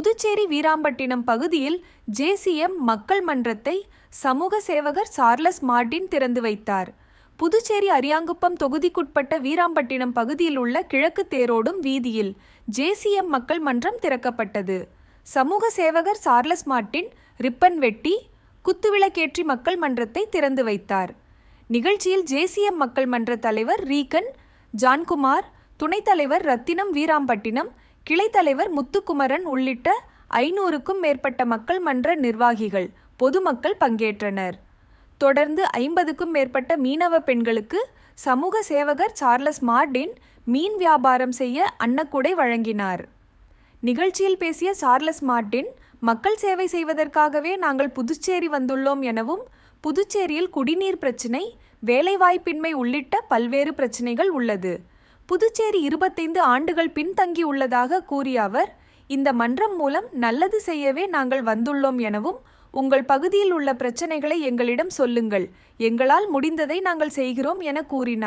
புதுச்சேரி வீராம்பட்டினம் பகுதியில் ஜேசிஎம் மக்கள் மன்றத்தை சமூக சேவகர் சார்லஸ் மார்டின் திறந்து வைத்தார். புதுச்சேரி அரியாங்குப்பம் தொகுதிக்குட்பட்ட வீராம்பட்டினம் பகுதியில் உள்ள கிழக்கு தேரோடும் வீதியில் ஜேசிஎம் மக்கள் மன்றம் திறக்கப்பட்டது. சமூக சேவகர் சார்லஸ் மார்ட்டின் ரிப்பன் வெட்டி குத்துவிளக்கேற்றி மக்கள் மன்றத்தை திறந்து வைத்தார். நிகழ்ச்சியில் ஜேசிஎம் மக்கள் மன்ற தலைவர் ரீகன் ஜான்குமார் துணைத் தலைவர் ரத்தினம் வீராம்பட்டினம் கிளைத்தலைவர் முத்துக்குமரன் உள்ளிட்ட ஐநூறுக்கும் மேற்பட்ட மக்கள் மன்ற நிர்வாகிகள் பொதுமக்கள் பங்கேற்றனர். தொடர்ந்து ஐம்பதுக்கும் மேற்பட்ட மீனவ பெண்களுக்கு சமூக சேவகர் சார்லஸ் மார்டின் மீன் வியாபாரம் செய்ய அன்னக்குடை வழங்கினார். நிகழ்ச்சியில் பேசிய சார்லஸ் மார்டின் மக்கள் சேவை செய்வதற்காகவே நாங்கள் புதுச்சேரி வந்துள்ளோம் எனவும் புதுச்சேரியில் குடிநீர் பிரச்சினை வேலைவாய்ப்பின்மை உள்ளிட்ட பல்வேறு பிரச்சினைகள் உள்ளது. புதுச்சேரி இருபத்தைந்து ஆண்டுகள் பின்தங்கியுள்ளதாக கூறிய அவர் இந்த மன்றம் மூலம் நல்லது செய்யவே நாங்கள் வந்துள்ளோம் எனவும் உங்கள் பகுதியில் உள்ள பிரச்சனைகளை எங்களிடம் சொல்லுங்கள். எங்களால் முடிந்ததை நாங்கள் செய்கிறோம் என கூறினார்.